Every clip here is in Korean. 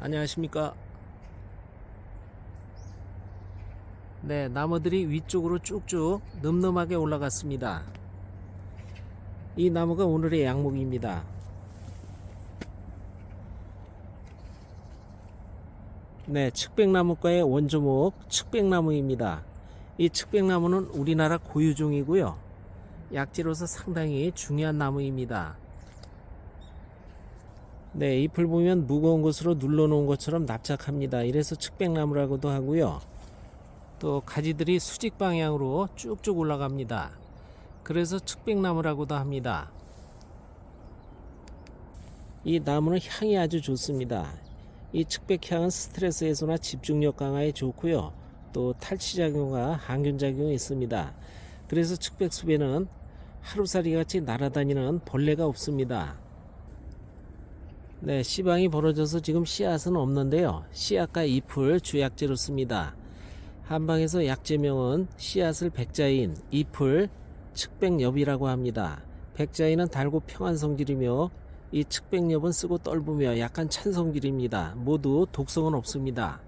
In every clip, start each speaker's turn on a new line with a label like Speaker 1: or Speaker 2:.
Speaker 1: 안녕하십니까. 네, 나무들이 위쪽으로 쭉쭉 늠름하게 올라갔습니다. 이 나무가 오늘의 양목입니다. 네, 측백나무과의 원조목 측백나무입니다. 이 측백나무는 우리나라 고유종이고요. 약지로서 상당히 중요한 나무입니다. 네, 잎을 보면 무거운 것으로 눌러놓은 것처럼 납작합니다. 이래서 측백나무라고도 하고요. 또 가지들이 수직 방향으로 쭉쭉 올라갑니다. 그래서 측백나무라고도 합니다. 이 나무는 향이 아주 좋습니다. 이 측백향은 스트레스 해소나 집중력 강화에 좋고요. 또 탈취작용과 항균작용이 있습니다. 그래서 측백숲에는 하루살이 같이 날아다니는 벌레가 없습니다. 네, 씨방이 벌어져서 지금 씨앗은 없는데요. 씨앗과 잎을 주약재로 씁니다. 한방에서 약재명은 씨앗을 백자인, 잎을 측백엽이라고 합니다. 백자인은 달고 평한 성질이며 이 측백엽은 쓰고 떫으며 약간 찬 성질입니다. 모두 독성은 없습니다.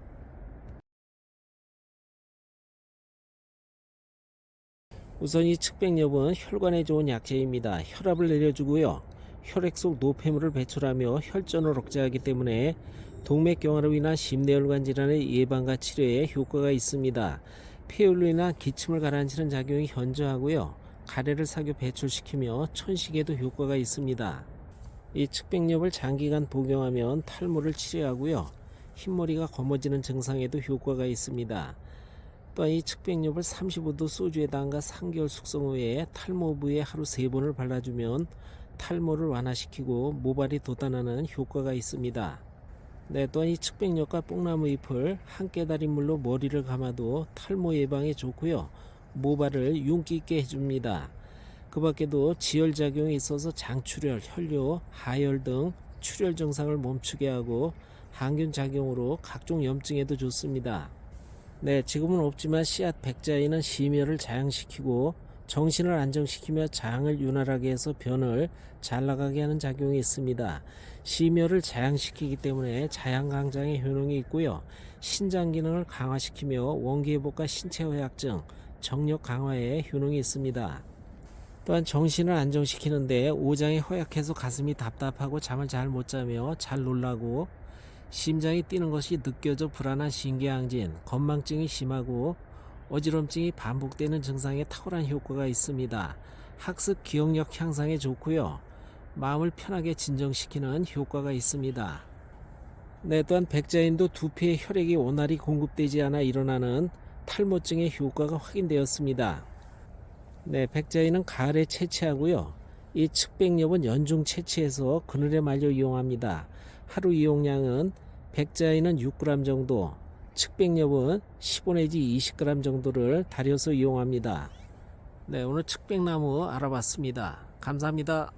Speaker 1: 우선 이 측백엽은 혈관에 좋은 약재입니다. 혈압을 내려주고요. 혈액 속 노폐물을 배출하며 혈전을 억제하기 때문에 동맥경화로 인한 심내혈관 질환의 예방과 치료에 효과가 있습니다. 폐혈로 인한 기침을 가라앉히는 작용이 현저하고요. 가래를 사교 배출시키며 천식에도 효과가 있습니다. 이 측백엽을 장기간 복용하면 탈모를 치료하고요. 흰머리가 검어지는 증상에도 효과가 있습니다. 또한 이 측백엽을 35도 소주에 담가 3개월 숙성 후에 탈모 부위에 하루 3번을 발라주면 탈모를 완화시키고 모발이 돋아나는 효과가 있습니다. 네, 또한 이 측백엽과 뽕나무 잎을 한 깨달인 물로 머리를 감아도 탈모 예방에 좋고요. 모발을 윤기 있게 해줍니다. 그 밖에도 지혈작용이 있어서 장출혈, 혈뇨, 하열 등 출혈 증상을 멈추게 하고 항균 작용으로 각종 염증에도 좋습니다. 네, 지금은 없지만 씨앗 백자인은 심혈을 자양시키고 정신을 안정시키며 장을 윤활하게 해서 변을 잘 나가게 하는 작용이 있습니다. 심혈을 자양시키기 때문에 자양강장의 효능이 있고요. 신장 기능을 강화시키며 원기회복과 신체 허약증, 정력 강화에 효능이 있습니다. 또한 정신을 안정시키는데 오장이 허약해서 가슴이 답답하고 잠을 잘 못 자며 잘 놀라고 심장이 뛰는 것이 느껴져 불안한 신경항진, 건망증이 심하고 어지럼증이 반복되는 증상에 탁월한 효과가 있습니다. 학습 기억력 향상에 좋고요. 마음을 편하게 진정시키는 효과가 있습니다. 네, 또한 백자인도 두피에 혈액이 원활히 공급되지 않아 일어나는 탈모증의 효과가 확인되었습니다. 네, 백자인은 가을에 채취하고요. 이 측백엽은 연중 채취해서 그늘에 말려 이용합니다. 하루 이용량은 백자인은 6g 정도, 측백엽은 15 내지 20g 정도를 달여서 이용합니다. 네, 오늘 측백나무 알아봤습니다. 감사합니다.